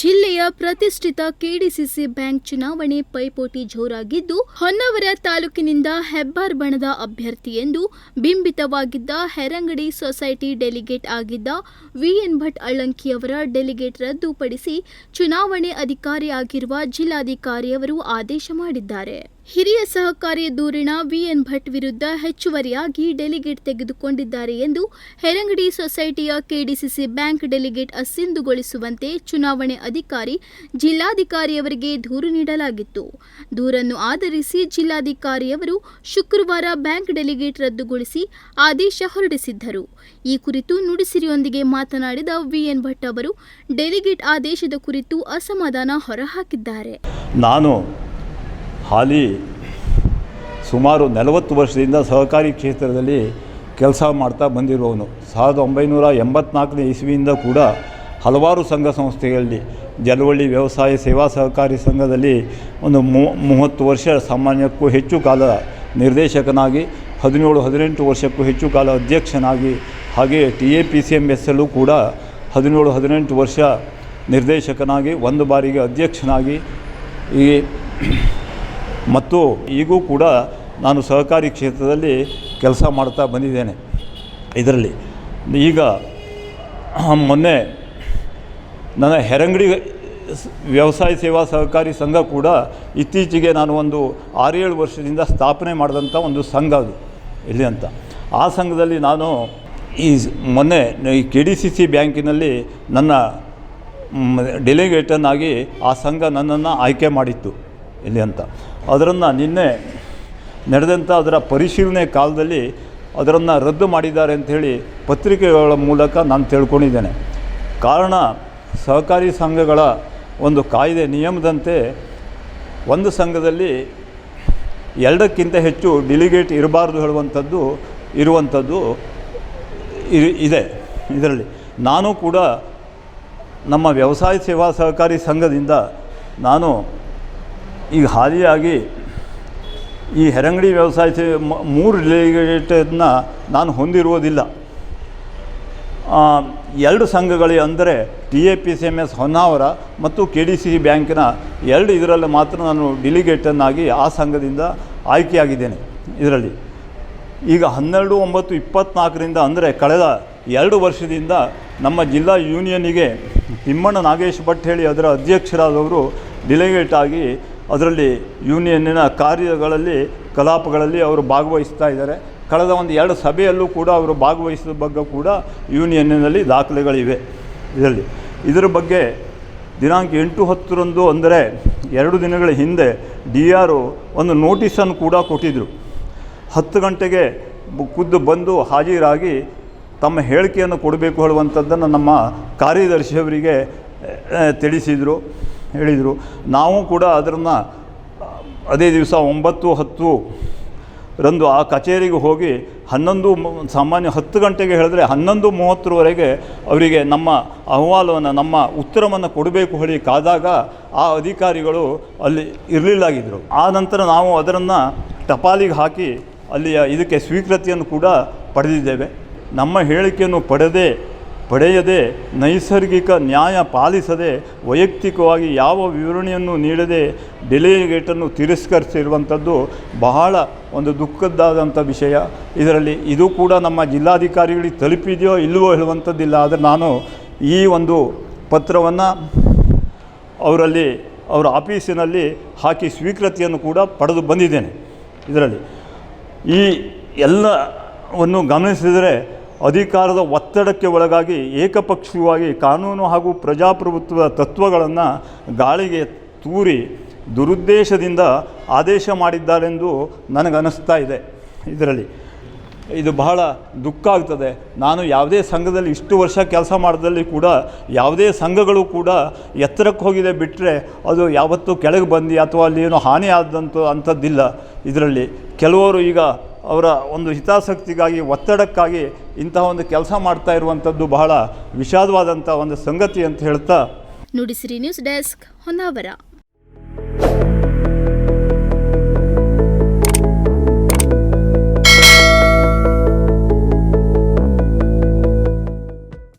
ಜಿಲ್ಲೆಯ ಪ್ರತಿಷ್ಠಿತ KDCC bank ಚುನಾವಣೆ ಪೈಪೋಟಿ ಜೋರಾಗಿದ್ದು, ಹೊನ್ನವರ ತಾಲೂಕಿನಿಂದ ಹೆಬ್ಬಾರ್ ಬಣದ ಅಭ್ಯರ್ಥಿ ಎಂದು ಬಿಂಬಿತವಾಗಿದ್ದ ಹೆರಂಗಡಿ ಸೊಸೈಟಿ ಡೆಲಿಗೇಟ್ ಆಗಿದ್ದ ವಿಎನ್ ಭಟ್ ಅಳ್ಳಂಕಿಯವರ ಡೆಲಿಗೇಟ್ ರದ್ದುಪಡಿಸಿ ಚುನಾವಣೆ ಅಧಿಕಾರಿಯಾಗಿರುವ ಜಿಲ್ಲಾಧಿಕಾರಿಯವರು ಆದೇಶ ಮಾಡಿದ್ದಾರೆ. ಹಿರಿಯ ಸಹಕಾರಿ ದೂರಿನ ವಿಎನ್ ಭಟ್ ವಿರುದ್ಧ ಹೆಚ್ಚುವರಿಯಾಗಿ ಡೆಲಿಗೇಟ್ ತೆಗೆದುಕೊಂಡಿದ್ದಾರೆ ಎಂದು ಹೆರಂಗಡಿ ಸೊಸೈಟಿಯ ಕೆಡಿಸಿಸಿ ಬ್ಯಾಂಕ್ ಡೆಲಿಗೇಟ್ ಅಸಿಂಧುಗೊಳಿಸುವಂತೆ ಚುನಾವಣೆ ಅಧಿಕಾರಿ ಜಿಲ್ಲಾಧಿಕಾರಿಯವರಿಗೆ ದೂರು ನೀಡಲಾಗಿತ್ತು. ದೂರನ್ನು ಆಧರಿಸಿ ಜಿಲ್ಲಾಧಿಕಾರಿಯವರು ಶುಕ್ರವಾರ ಬ್ಯಾಂಕ್ ಡೆಲಿಗೇಟ್ ರದ್ದುಗೊಳಿಸಿ ಆದೇಶ ಹೊರಡಿಸಿದ್ದರು. ಈ ಕುರಿತು ನುಡಿಸಿರಿಯೊಂದಿಗೆ ಮಾತನಾಡಿದ ವಿಎನ್ ಭಟ್ ಅವರು, ಡೆಲಿಗೇಟ್ ಆದೇಶದ ಕುರಿತು ಅಸಮಾಧಾನ ಹೊರಹಾಕಿದ್ದಾರೆ. ನಾನು ಹಾಲಿ ಸುಮಾರು ನಲವತ್ತು ವರ್ಷದಿಂದ ಸಹಕಾರಿ ಕ್ಷೇತ್ರದಲ್ಲಿ ಕೆಲಸ ಮಾಡ್ತಾ ಬಂದಿರುವವನು. ಸಾವಿರದ ಒಂಬೈನೂರ ಎಂಬತ್ನಾಲ್ಕನೇ ಇಸ್ವಿಯಿಂದ ಕೂಡ ಹಲವಾರು ಸಂಘ ಸಂಸ್ಥೆಗಳಲ್ಲಿ, ಜಲವಳ್ಳಿ ವ್ಯವಸಾಯ ಸೇವಾ ಸಹಕಾರಿ ಸಂಘದಲ್ಲಿ ಒಂದು ಮೂವತ್ತು ವರ್ಷ ಸಾಮಾನ್ಯಕ್ಕೂ ಹೆಚ್ಚು ಕಾಲ ನಿರ್ದೇಶಕನಾಗಿ, ಹದಿನೇಳು, ಹದಿನೆಂಟು ವರ್ಷಕ್ಕೂ ಹೆಚ್ಚು ಕಾಲ ಅಧ್ಯಕ್ಷನಾಗಿ ಹಾಗೆ T A P C M ಎಸ್ಸಲ್ಲೂ ಕೂಡ ಹದಿನೇಳು, ಹದಿನೆಂಟು ವರ್ಷ ನಿರ್ದೇಶಕನಾಗಿ, ಒಂದು ಬಾರಿಗೆ ಅಧ್ಯಕ್ಷನಾಗಿ ಈ, ಮತ್ತು ಈಗೂ ಕೂಡ ನಾನು ಸಹಕಾರಿ ಕ್ಷೇತ್ರದಲ್ಲಿ ಕೆಲಸ ಮಾಡ್ತಾ ಬಂದಿದ್ದೇನೆ. ಇದರಲ್ಲಿ ಈಗ ಮೊನ್ನೆ ನನ್ನ ಹೆರಂಗಡಿ ವ್ಯವಸಾಯ ಸೇವಾ ಸಹಕಾರಿ ಸಂಘ ಕೂಡ ಇತ್ತೀಚೆಗೆ ನಾನು ಒಂದು ಆರೇಳು ವರ್ಷದಿಂದ ಸ್ಥಾಪನೆ ಮಾಡಿದಂಥ ಒಂದು ಸಂಘ ಅದು ಇಲ್ಲಿ ಅಂತ. ಆ ಸಂಘದಲ್ಲಿ ನಾನು ಈ ಮೊನ್ನೆ ಈ ಕೆ ಡಿ ಸಿ ಸಿ ಬ್ಯಾಂಕಿನಲ್ಲಿ ನನ್ನ ಡೆಲಿಗೇಟನ್ನಾಗಿ ಆ ಸಂಘ ನನ್ನನ್ನು ಆಯ್ಕೆ ಮಾಡಿತ್ತು ಇಲ್ಲಿ ಅಂತ. ಅದರನ್ನು ನಿನ್ನೆ ನಡೆದಂಥ ಅದರ ಪರಿಶೀಲನೆ ಕಾಲದಲ್ಲಿ ಅದರನ್ನು ರದ್ದು ಮಾಡಿದ್ದಾರೆ ಅಂಥೇಳಿ ಪತ್ರಿಕೆಗಳ ಮೂಲಕ ನಾನು ತಿಳ್ಕೊಂಡಿದ್ದೇನೆ. ಕಾರಣ ಸಹಕಾರಿ ಸಂಘಗಳ ಒಂದು ಕಾಯ್ದೆ ನಿಯಮದಂತೆ ಒಂದು ಸಂಘದಲ್ಲಿ ಎರಡಕ್ಕಿಂತ ಹೆಚ್ಚು ಡಿಲಿಗೇಟ್ ಇರಬಾರ್ದು ಹೇಳುವಂಥದ್ದು ಇರುವಂಥದ್ದು ಇದೆ ಇದರಲ್ಲಿ. ನಾನು ಕೂಡ ನಮ್ಮ ವ್ಯವಸಾಯ ಸೇವಾ ಸಹಕಾರಿ ಸಂಘದಿಂದ ನಾನು ಈಗ ಹಾಲಿಯಾಗಿ ಈ ಹೆರಂಗಡಿ ವ್ಯವಸಾಯ ಮೂರು ರಿಲೇಟೆಡ್ನ ನಾನು ಹೊಂದಿರುವುದಿಲ್ಲ. ಎರಡು ಸಂಘಗಳು ಅಂದರೆ T A P C M S Honnavar ಮತ್ತು ಕೆ ಡಿ ಸಿ ಬ್ಯಾಂಕಿನ ಎರಡು ಇದರಲ್ಲಿ ಮಾತ್ರ ನಾನು ಡಿಲಿಗೇಟನ್ನಾಗಿ ಆ ಸಂಘದಿಂದ ಆಯ್ಕೆಯಾಗಿದ್ದೇನೆ ಇದರಲ್ಲಿ. ಈಗ ಹನ್ನೆರಡು, ಒಂಬತ್ತು ಇಪ್ಪತ್ತ್ನಾಲ್ಕರಿಂದ ಅಂದರೆ ಕಳೆದ ಎರಡು ವರ್ಷದಿಂದ ನಮ್ಮ ಜಿಲ್ಲಾ ಯೂನಿಯನಿಗೆ ತಿಮ್ಮಣ್ಣ ನಾಗೇಶ್ ಭಟ್ ಹೇಳಿ ಅದರ ಅಧ್ಯಕ್ಷರಾದವರು ಡಿಲಿಗೇಟ್ ಆಗಿ ಅದರಲ್ಲಿ ಯೂನಿಯನ್ನಿನ ಕಾರ್ಯಗಳಲ್ಲಿ, ಕಲಾಪಗಳಲ್ಲಿ ಅವರು ಭಾಗವಹಿಸ್ತಾ ಇದ್ದಾರೆ. ಕಳೆದ ಒಂದು ಎರಡು ಸಭೆಯಲ್ಲೂ ಕೂಡ ಅವರು ಭಾಗವಹಿಸಿದ ಬಗ್ಗೆ ಕೂಡ ಯೂನಿಯನ್ನಿನಲ್ಲಿ ದಾಖಲೆಗಳಿವೆ ಇದರಲ್ಲಿ. ಇದರ ಬಗ್ಗೆ ದಿನಾಂಕ ಎಂಟು ಹತ್ತರಂದು ಅಂದರೆ ಎರಡು ದಿನಗಳ ಹಿಂದೆ ಡಿ ಆರು ಒಂದು ನೋಟಿಸನ್ನು ಕೂಡ ಕೊಟ್ಟಿದ್ದರು ಹತ್ತು ಗಂಟೆಗೆ ಖುದ್ದು ಬಂದು ಹಾಜರಾಗಿ ತಮ್ಮ ಹೇಳಿಕೆಯನ್ನು ಕೊಡಬೇಕು ಹೇಳುವಂಥದ್ದನ್ನು ನಮ್ಮ ಕಾರ್ಯದರ್ಶಿಯವರಿಗೆ ತಿಳಿಸಿದರು. ಹೇಳಿದರು. ನಾವು ಕೂಡ ಅದನ್ನು ಅದೇ ದಿವಸ ಒಂಬತ್ತು ಹತ್ತು ರಂದು ಆ ಕಚೇರಿಗೆ ಹೋಗಿ ಹನ್ನೊಂದು ಸಾಮಾನ್ಯ ಹತ್ತು ಗಂಟೆಗೆ ಹೇಳಿದ್ರೆ ಹನ್ನೊಂದು ಮೂವತ್ತರವರೆಗೆ ಅವರಿಗೆ ನಮ್ಮ ಅಹವಾಲವನ್ನು, ನಮ್ಮ ಉತ್ತರವನ್ನು ಕೊಡಬೇಕು ಹೇಳಿ ಕಾದಾಗ ಆ ಅಧಿಕಾರಿಗಳು ಅಲ್ಲಿ ಇರಲಿಲ್ಲಾಗಿದ್ದರು ಆ ನಂತರ ನಾವು ಅದನ್ನು ಟಪಾಲಿಗೆ ಹಾಕಿ ಅಲ್ಲಿಯ ಇದಕ್ಕೆ ಸ್ವೀಕೃತಿಯನ್ನು ಕೂಡ ಪಡೆದಿದ್ದೇವೆ. ನಮ್ಮ ಹೇಳಿಕೆಯನ್ನು ಪಡೆದೇ ಪಡೆಯದೆ, ನೈಸರ್ಗಿಕ ನ್ಯಾಯ ಪಾಲಿಸದೆ, ವೈಯಕ್ತಿಕವಾಗಿ ಯಾವ ವಿವರಣೆಯನ್ನು ನೀಡದೆ ಡೆಲಿಗೇಟನ್ನು ತಿರಸ್ಕರಿಸಿರುವಂಥದ್ದು ಬಹಳ ಒಂದು ದುಃಖದ್ದಾದಂಥ ವಿಷಯ. ಇದರಲ್ಲಿ ಇದು ಕೂಡ ನಮ್ಮ ಜಿಲ್ಲಾಧಿಕಾರಿಗಳಿಗೆ ತಲುಪಿದೆಯೋ ಇಲ್ಲವೋ ಹೇಳುವಂಥದ್ದಿಲ್ಲ. ಆದರೆ ನಾನು ಈ ಒಂದು ಪತ್ರವನ್ನು ಅವರಲ್ಲಿ, ಅವರ ಆಫೀಸಿನಲ್ಲಿ ಹಾಕಿ ಸ್ವೀಕೃತಿಯನ್ನು ಕೂಡ ಪಡೆದು ಬಂದಿದ್ದೇನೆ. ಇದರಲ್ಲಿ ಈ ಎಲ್ಲವನ್ನು ಗಮನಿಸಿದರೆ ಅಧಿಕಾರದ ಒತ್ತಡಕ್ಕೆ ಒಳಗಾಗಿ ಏಕಪಕ್ಷೀಯವಾಗಿ ಕಾನೂನು ಹಾಗೂ ಪ್ರಜಾಪ್ರಭುತ್ವದ ತತ್ವಗಳನ್ನು ಗಾಳಿಗೆ ತೂರಿ ದುರುದ್ದೇಶದಿಂದ ಆದೇಶ ಮಾಡಿದ್ದಾರೆಂದು ನನಗನ್ನಿಸ್ತಾ ಇದೆ. ಇದರಲ್ಲಿ ಇದು ಬಹಳ ದುಃಖ ಆಗ್ತದೆ. ನಾನು ಯಾವುದೇ ಸಂಘದಲ್ಲಿ ಇಷ್ಟು ವರ್ಷ ಕೆಲಸ ಮಾಡಿದಲ್ಲಿ ಕೂಡ ಯಾವುದೇ ಸಂಘಗಳು ಕೂಡ ಎತ್ತರಕ್ಕೆ ಹೋಗಿದೆ ಬಿಟ್ಟರೆ ಅದು ಯಾವತ್ತೂ ಕೆಳಗೆ ಬಂದು ಅಥವಾ ಅಲ್ಲಿ ಏನೋ ಹಾನಿ ಆದಂಥ ಅಂಥದ್ದಿಲ್ಲ. ಇದರಲ್ಲಿ ಕೆಲವರು ಈಗ ಅವರ ಒಂದು ಹಿತಾಸಕ್ತಿಗಾಗಿ, ಒತ್ತಡಕ್ಕಾಗಿ ಇಂತಹ ಒಂದು ಕೆಲಸ ಮಾಡ್ತಾ ಇರುವಂಥದ್ದು ಬಹಳ ವಿಷಾದವಾದಂಥ ಒಂದು ಸಂಗತಿ ಅಂತ ಹೇಳ್ತಾ ನುಡಿಸಿರಿ ನ್ಯೂಸ್ ಡೆಸ್ಕ್ ಹೊನ್ನಾವರ.